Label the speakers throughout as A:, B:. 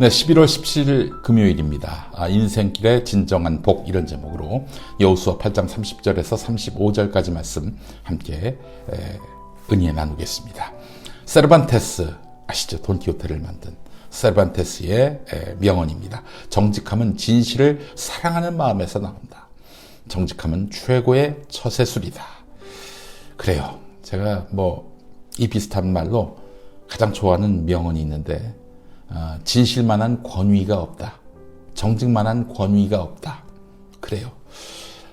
A: 네, 11월 17일 금요일입니다. 아, 인생길의 진정한 복 이런 제목으로 여호수아 8장 30절에서 35절까지 말씀 함께 에, 은혜 나누겠습니다. 세르반테스 아시죠? 돈키호테를 만든 세르반테스의 에, 명언입니다. 정직함은 진실을 사랑하는 마음에서 나온다. 정직함은 최고의 처세술이다. 그래요. 제가 뭐 이 비슷한 말로 가장 좋아하는 명언이 있는데 어, 진실만한 권위가 없다. 정직만한 권위가 없다. 그래요.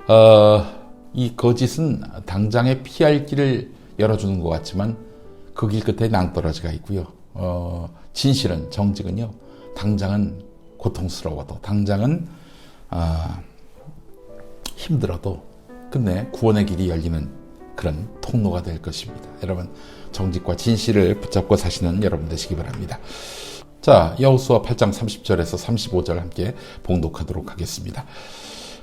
A: 어, 이 거짓은 당장에 피할 길을 열어주는 것 같지만 그 길 끝에 낭떠러지가 있고요. 어, 진실은 정직은요. 당장은 고통스러워도 당장은 어, 힘들어도 끝내 구원의 길이 열리는 그런 통로가 될 것입니다. 여러분 정직과 진실을 붙잡고 사시는 여러분 되시기 바랍니다. 자, 여호수아 8장 30절에서 35절 함께 봉독하도록 하겠습니다.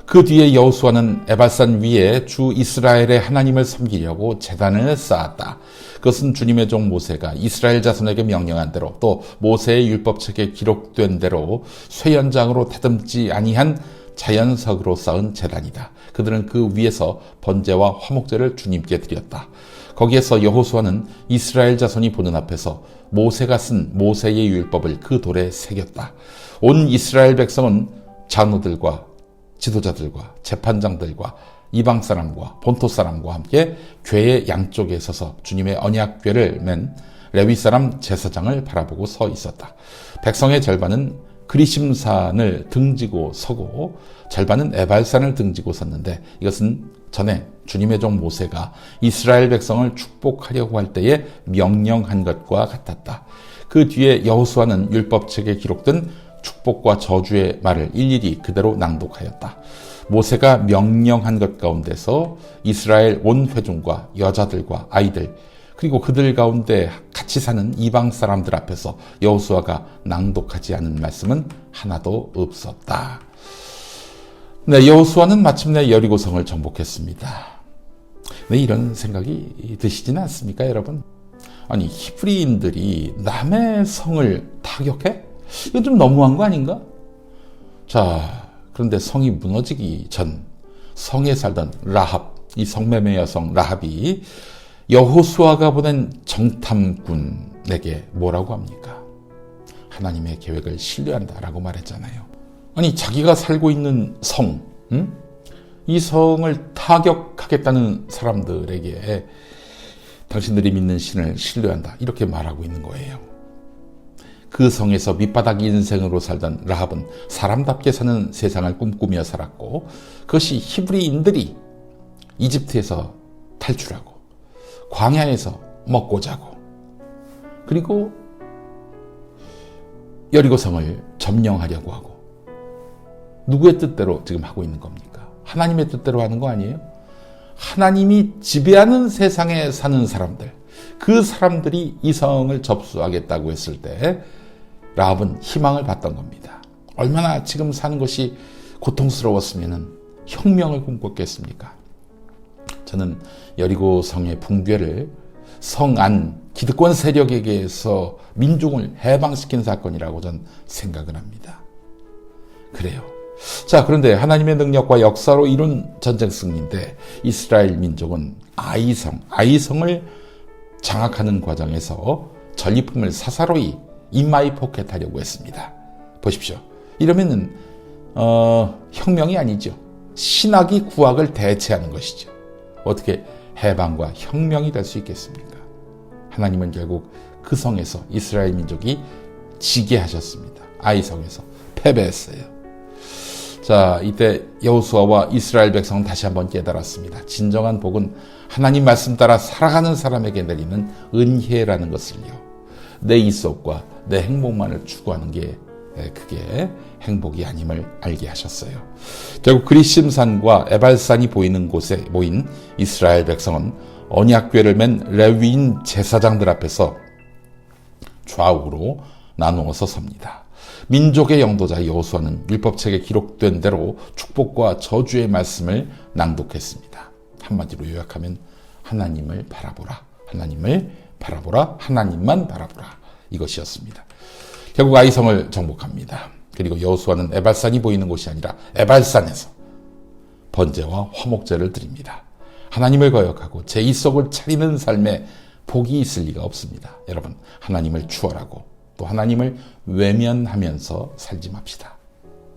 A: 그 뒤에 여호수아는 에발산 위에 주 이스라엘의 하나님을 섬기려고 재단을 쌓았다. 그것은 주님의 종 모세가 이스라엘 자손에게 명령한 대로 또 모세의 율법책에 기록된 대로 쇠연장으로 다듬지 아니한 자연석으로 쌓은 재단이다. 그들은 그 위에서 번제와 화목제를 주님께 드렸다. 거기에서 여호수아는 이스라엘 자손이 보는 앞에서 모세가 쓴 모세의 율법을 그 돌에 새겼다. 온 이스라엘 백성은 장로들과 지도자들과 재판장들과 이방 사람과 본토 사람과 함께 괴의 양쪽에 서서 주님의 언약 괴를 맨 레위 사람 제사장을 바라보고 서 있었다. 백성의 절반은 그리심산을 등지고 서고 절반은 에발산을 등지고 섰는데 이것은 전에 주님의 종 모세가 이스라엘 백성을 축복하려고 할 때에 명령한 것과 같았다. 그 뒤에 여호수아는 율법책에 기록된 축복과 저주의 말을 일일이 그대로 낭독하였다. 모세가 명령한 것 가운데서 이스라엘 온 회중과 여자들과 아이들 그리고 그들 가운데 같이 사는 이방 사람들 앞에서 여호수아가 낭독하지 않은 말씀은 하나도 없었다. 네, 여호수아는 마침내 여리고성을 정복했습니다. 왜 이런 생각이 드시지는 않습니까, 여러분? 아니 히브리인들이 남의 성을 타격해? 이건 좀 너무한 거 아닌가? 자, 그런데 성이 무너지기 전 성에 살던 라합, 이 성매매 여성 라합이 여호수아가 보낸 정탐꾼에게 뭐라고 합니까? 하나님의 계획을 신뢰한다라고 말했잖아요. 아니 자기가 살고 있는 성, 응? 이 성을 타격하겠다는 사람들에게 당신들이 믿는 신을 신뢰한다 이렇게 말하고 있는 거예요. 그 성에서 밑바닥 인생으로 살던 라합은 사람답게 사는 세상을 꿈꾸며 살았고 그것이 히브리인들이 이집트에서 탈출하고 광야에서 먹고 자고 그리고 여리고성을 점령하려고 하고 누구의 뜻대로 지금 하고 있는 겁니까? 하나님의 뜻대로 하는 거 아니에요? 하나님이 지배하는 세상에 사는 사람들 그 사람들이 이 성을 접수하겠다고 했을 때 라합은 희망을 봤던 겁니다. 얼마나 지금 사는 것이 고통스러웠으면 혁명을 꿈꿨겠습니까? 저는 여리고 성의 붕괴를 성안 기득권 세력에게서 민중을 해방시킨 사건이라고 전 생각을 합니다. 그래요. 자, 그런데 하나님의 능력과 역사로 이룬 전쟁 승리인데 이스라엘 민족은 아이성, 아이성을 장악하는 과정에서 전리품을 사사로이 인마이 포켓하려고 했습니다. 보십시오. 이러면은 어, 혁명이 아니죠. 신학이 구학을 대체하는 것이죠. 어떻게 해방과 혁명이 될 수 있겠습니까? 하나님은 결국 그 성에서 이스라엘 민족이 지게 하셨습니다. 아이성에서 패배했어요. 자, 이때 여호수아와 이스라엘 백성은 다시 한번 깨달았습니다. 진정한 복은 하나님 말씀 따라 살아가는 사람에게 내리는 은혜라는 것을요. 내 이속과 내 행복만을 추구하는 게 그게 행복이 아님을 알게 하셨어요. 결국 그리심산과 에발산이 보이는 곳에 모인 이스라엘 백성은 언약궤를 맨 레위인 제사장들 앞에서 좌우로 나누어서 섭니다. 민족의 영도자 여호수아는 율법책에 기록된 대로 축복과 저주의 말씀을 낭독했습니다. 한마디로 요약하면 하나님을 바라보라. 하나님을 바라보라. 하나님만 바라보라. 이것이었습니다. 결국 아이성을 정복합니다. 그리고 여호수아는 에발산이 보이는 곳이 아니라 에발산에서 번제와 화목제를 드립니다. 하나님을 거역하고 제 이속을 차리는 삶에 복이 있을 리가 없습니다. 여러분, 하나님을 추월하고 또 하나님을 외면하면서 살지 맙시다.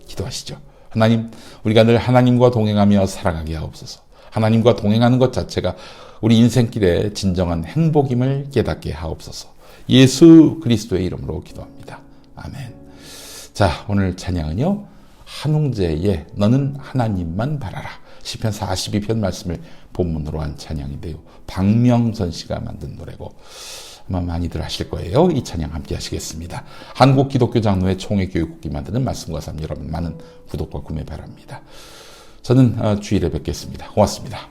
A: 기도하시죠. 하나님, 우리가 늘 하나님과 동행하며 살아가게 하옵소서. 하나님과 동행하는 것 자체가 우리 인생길의 진정한 행복임을 깨닫게 하옵소서. 예수 그리스도의 이름으로 기도합니다. 아멘. 자, 오늘 찬양은요. 한웅재의 너는 하나님만 바라라. 시편 42편 말씀을 본문으로 한 찬양인데요. 박명선 씨가 만든 노래고 아마 많이들 하실 거예요. 이 찬양 함께 하시겠습니다. 한국 기독교 장로회 총회 교육국이 만드는 말씀과 삶 여러분 많은 구독과 구매 바랍니다. 저는 어, 주일에 뵙겠습니다. 고맙습니다.